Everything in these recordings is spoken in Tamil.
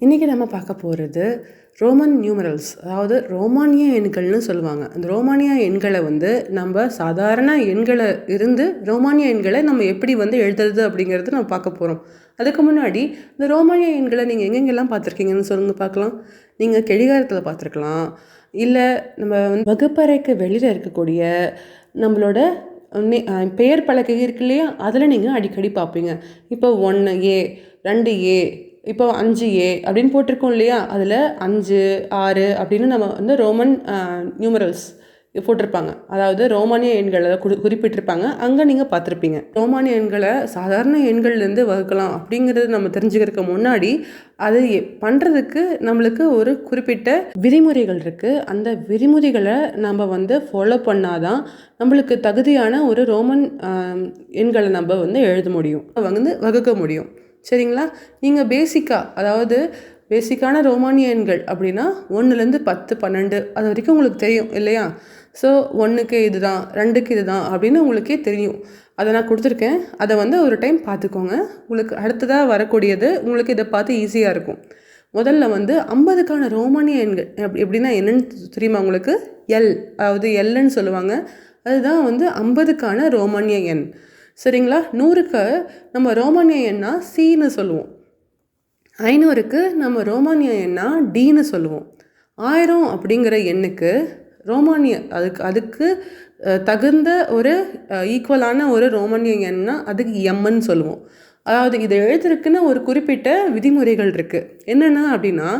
இன்றைக்கி நம்ம பார்க்க போகிறது ரோமன் நியூமரல்ஸ் அதாவது ரோமானிய எண்கள்னு சொல்லுவாங்க. அந்த ரோமானிய எண்களை வந்து நம்ம சாதாரண எண்களை இருந்து ரோமானிய எண்களை நம்ம எப்படி வந்து எழுதுறது அப்படிங்கிறது நம்ம பார்க்க போகிறோம் அதுக்கு முன்னாடி இந்த ரோமானிய எண்களை நீங்கள் எங்கெங்கெல்லாம் பார்த்துருக்கீங்கன்னு சொல்லுங்கள் பார்க்கலாம். நீங்கள் கெடிகாரத்தில் பார்த்துருக்கலாம். இல்லை நம்ம வந்து வகுப்பறைக்கு வெளியில் இருக்கக்கூடிய நம்மளோட நே- பெயர் பலகை இருக்கு இல்லையா? அதில் நீங்கள் அடிக்கடி பார்ப்பீங்க. இப்போ ஒன்று ஏ ரெண்டு ஏ இப்போ அஞ்சு ஏ அப்படின்னு போட்டிருக்கோம் இல்லையா? அதில் அஞ்சு ஆறு அப்படின்னு நம்ம வந்து ரோமன் நியூமரல்ஸ் போட்டிருப்பாங்க. அதாவது ரோமானிய எண்களை குறி குறிப்பிட்டிருப்பாங்க. அங்கே நீங்கள் பார்த்துருப்பீங்க. ரோமானிய எண்களை சாதாரண எண்கள்லேருந்து வகுக்கலாம் அப்படிங்கிறது நம்ம தெரிஞ்சுக்கிறதுக்கு முன்னாடி அது பண்ணுறதுக்கு நம்மளுக்கு ஒரு குறிப்பிட்ட விதிமுறைகள் இருக்குது அந்த விதிமுறைகளை நம்ம வந்து ஃபாலோ பண்ணாதான் நம்மளுக்கு தகுதியான ஒரு ரோமன் எண்களை நம்ம வந்து எழுத முடியும். வந்து வகுக்க முடியும். சரிங்களா? நீங்கள் பேசிக்காக அதாவது பேசிக்கான ரோமானிய எண்கள் அப்படின்னா ஒன்றுலேருந்து பத்து பன்னெண்டு அது வரைக்கும் உங்களுக்கு தெரியும் இல்லையா? ஸோ ஒன்றுக்கு இது தான் ரெண்டுக்கு இதுதான் அப்படின்னு உங்களுக்கே தெரியும். அதை நான் கொடுத்துருக்கேன். அதை வந்து ஒரு டைம் பார்த்துக்கோங்க. உங்களுக்கு அடுத்ததாக வரக்கூடியது உங்களுக்கு இதை பார்த்து ஈஸியாக இருக்கும். முதல்ல வந்து ஐம்பதுக்கான ரோமானிய எண்கள் எப்படின்னா என்னென்னு தெரியுமா உங்களுக்கு? எல் அதாவது எல்லுன்னு சொல்லுவாங்க. அதுதான் வந்து ஐம்பதுக்கான ரோமானிய எண். சரிங்களா? நூறுக்கு நம்ம ரோமானிய எண்ணா சின்னு சொல்லுவோம். ஐநூறுக்கு நம்ம ரோமானிய எண்ணா டின்னு சொல்லுவோம். ஆயிரம் அப்படிங்கிற எண்ணுக்கு ரோமானிய அதுக்கு அதுக்கு தகுந்த ஒரு ஈக்குவலான ஒரு ரோமானிய எண்ணா அதுக்கு எம்ன்னு சொல்லுவோம். அதாவது இதை எழுதுறதுக்குன்னு ஒரு குறிப்பிட்ட விதிமுறைகள் இருக்குது என்னென்ன அப்படின்னா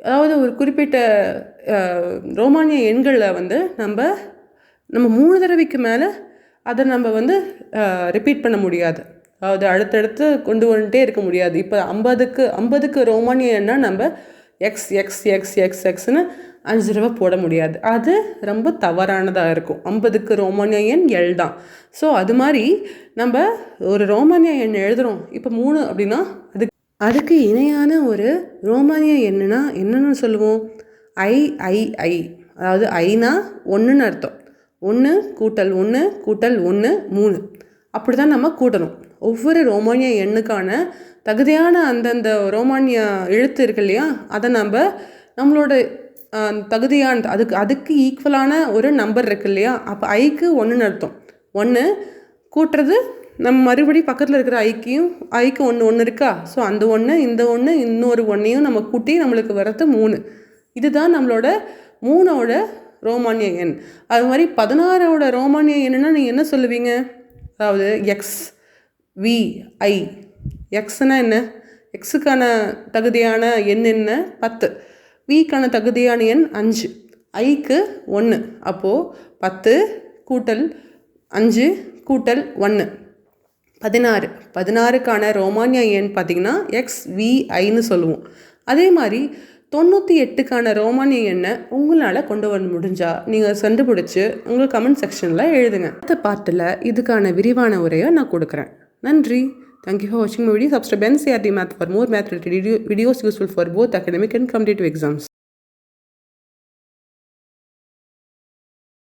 அதாவது ஒரு குறிப்பிட்ட ரோமானிய எண்களை வந்து நம்ம நம்ம மூணு தடவைக்கு மேலே அதை நம்ம வந்து ரிப்பீட் பண்ண முடியாது. அதாவது அடுத்தடுத்து கொண்டு வந்துட்டே இருக்க முடியாது. இப்போ ஐம்பதுக்கு ஐம்பதுக்கு ரோமானியன்னா நம்ம எக்ஸ் எக்ஸ் எக்ஸ் எக்ஸ் எக்ஸ்னு அஞ்சு ரூபா போட முடியாது. அது ரொம்ப தவறானதாக இருக்கும். ஐம்பதுக்கு ரோமானிய எண் எல் தான். ஸோ அது மாதிரி நம்ம ஒரு ரோமானிய எண் எழுதுகிறோம் இப்போ மூணு அப்படின்னா அதுக்கு அதுக்கு இணையான ஒரு ரோமானிய எண்ணுனா என்னென்னு சொல்லுவோம்? ஐ ஐ ஐ அதாவது ஐனா ஒன்றுன்னு அர்த்தம். ஒன்று கூட்டல் ஒன்று கூட்டல் ஒன்று மூணு. அப்படி தான் நம்ம கூட்டணும். ஒவ்வொரு ரோமானிய எண்ணுக்கான தகுதியான அந்தந்த ரோமானிய எழுத்து இருக்கு இல்லையா? அதை நம்ம நம்மளோட தகுதியான அதுக்கு அதுக்கு ஈக்குவலான ஒரு நம்பர் இருக்கு இல்லையா? அப்போ ஐக்கு ஒன்றுன்னு அர்த்தம். ஒன்று கூட்டுறது நம்ம மறுபடி பக்கத்தில் இருக்கிற ஐக்கியும் ஐக்கு ஒன்று ஒன்று இருக்கா? ஸோ அந்த ஒன்று இந்த ஒன்று இன்னொரு ஒன்றையும் நம்ம கூட்டி நம்மளுக்கு வர்றது மூணு. இதுதான் நம்மளோட மூணோட ரோமானிய எண். அது மாதிரி பதினாறோட ரோமானிய எண்ணுன்னா நீங்கள் என்ன சொல்லுவீங்க? அதாவது எக்ஸ் வி ஐ எக்ஸ்னால் என்ன? எக்ஸுக்கான தகுதியான எண் என்ன? பத்து. விக்கான தகுதியான எண் அஞ்சு. ஐக்கு ஒன்று அப்போது பத்து கூட்டல் அஞ்சு கூட்டல் ஒன்று பதினாறு. பதினாறுக்கான ரோமானிய எண் பார்த்தீங்கன்னா எக்ஸ் விஐன்னு சொல்லுவோம். அதே மாதிரி தொண்ணூற்றி எட்டுக்கான ரோமானிய எண்ணை உங்களால் கொண்டு வர முடிஞ்சா நீங்கள் கண்டுபிடிச்சி உங்கள் கமெண்ட் செக்ஷனில் எழுதுங்க. அடுத்த பார்ட்டில் இதுக்கான விரிவான உரையை நான் கொடுக்குறேன். நன்றி. தேங்க்யூ ஃபார் வாட்சிங் my video subscribe NCERT math for more math related videos useful for both academic and competitive exams